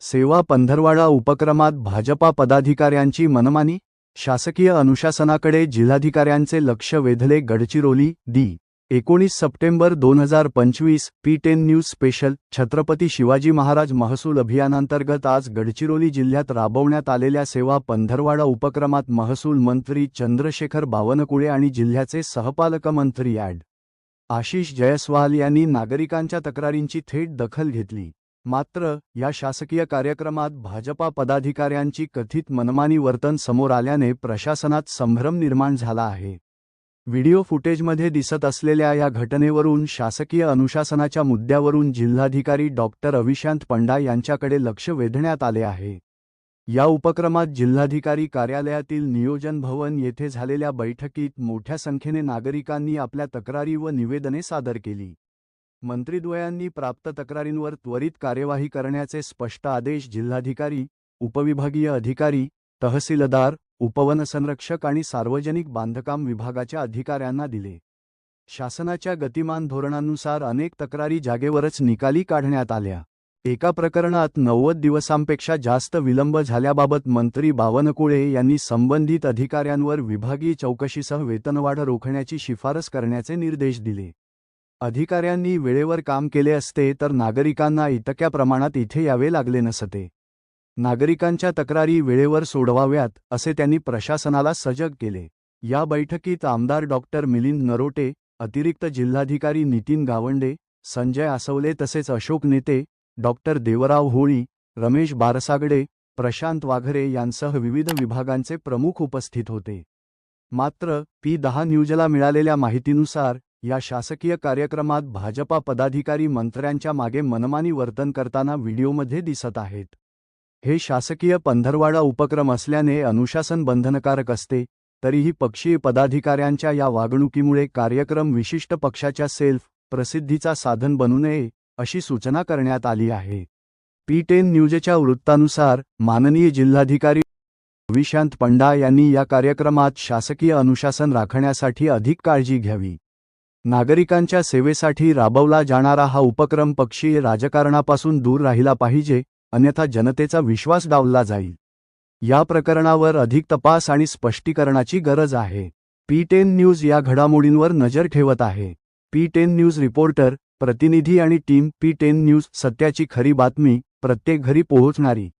सेवा पंधरवाडा उपक्रमात भाजपा पदाधिकाऱ्यांची मनमानी शासकीय अनुशासनाकडे जिल्हाधिकाऱ्यांचे लक्ष वेधले गडचिरोली दी एकोणीस सप्टेंबर दोन हजार पंचवीस P ten news special Chhatrapati Shivaji Maharaj महसूल अभियानांतर्गत आज गडचिरोली जिल्ह्यात राबवण्यात आलेल्या सेवा पंधरवाडा उपक्रमात महसूल मंत्री चंद्रशेखर बावनकुळे आणि जिल्ह्याचे सहपालक मंत्री ॲड. आशिष जयस्वाल यांनी नागरिकांच्या तक्रारींची थेट दखल घेतली. मात्र या शासकीय कार्यक्रमात भाजपा पदाधिकाऱ्यांची कथित मनमानी वर्तन समोर आल्याने प्रशासनात संभ्रम निर्माण झाला आहे. व्हिडिओ फुटेजमध्ये दिसत असलेल्या या घटनेवरून शासकीय अनुशासनाच्या मुद्द्यावरून जिल्हाधिकारी डॉक्टर अविशांत पंडा यांच्याकडे लक्ष वेधण्यात आले आहे. या उपक्रमात जिल्हाधिकारी कार्यालयातील नियोजन भवन येथे झालेल्या बैठकीत मोठ्या संख्येने नागरिकांनी आपल्या तक्रारी व निवेदने सादर केली. मंत्रीद्वयांनी प्राप्त तक्रारींवर त्वरित कार्यवाही करण्याचे स्पष्ट आदेश जिल्हाधिकारी उपविभागीय अधिकारी तहसीलदार उपवनसंरक्षक आणि सार्वजनिक बांधकाम विभागाच्या अधिकाऱ्यांना दिले. शासनाच्या गतिमान धोरणानुसार अनेक तक्रारी जागेवरच निकाली काढण्यात आल्या. एका प्रकरणात नव्वद दिवसांपेक्षा जास्त विलंब झाल्याबाबत मंत्री बावनकुळे यांनी संबंधित अधिकाऱ्यांवर विभागीय चौकशीसह वेतनवाढ रोखण्याची शिफारस करण्याचे निर्देश दिले. अधिकाऱ्यांनी वेळेवर काम केले असते तर नागरिकांना इतक्या प्रमाणात इथे यावे लागले नसते. नागरिकांच्या तक्रारी वेळेवर सोडवाव्यात असे त्यांनी प्रशासनाला सजग केले. या बैठकीत आमदार डॉक्टर मिलिंद नरोटे अतिरिक्त जिल्हाधिकारी नितीन गावंडे संजय आसवले तसेच अशोक नेते डॉक्टर देवराव होळी रमेश बारसागडे प्रशांत वाघरे यांसह विविध विभागांचे प्रमुख उपस्थित होते. मात्र पी दहा न्यूजला मिळालेल्या माहितीनुसार या शासकीय कार्यक्रमात भाजपा पदाधिकारी मंत्र्यांच्या मागे मनमानी वर्तन करताना व्हिडिओमध्ये दिसत आहेत. हे शासकीय पंधरवाडा उपक्रम असल्याने अनुशासन बंधनकारक असते तरीही पक्षीय पदाधिकाऱ्यांच्या या वागणुकीमुळे कार्यक्रम विशिष्ट पक्षाच्या सेल्फ प्रसिद्धीचा साधन बनू नये अशी सूचना करण्यात आली आहे. पी टेन न्यूजच्या वृत्तानुसार माननीय जिल्हाधिकारी विशांत पंडा यांनी या कार्यक्रमात शासकीय अनुशासन राखण्यासाठी अधिक काळजी घ्यावी. नागरिकांच्या सेवेसाठी राबवला जाणारा हा उपक्रम पक्षीय राजकारणापासून दूर राहिला पाहिजे अन्यथा जनतेचा विश्वास डावला जाईल. या प्रकरणावर अधिक तपास आणि स्पष्टीकरणाची गरज आहे. पी टेन न्यूज या घडामोडींवर नजर ठेवत आहे. पी टेन न्यूज रिपोर्टर प्रतिनिधी आणि टीम पी टेन न्यूज सत्याची खरी बातमी प्रत्येक घरी पोहोचणारी.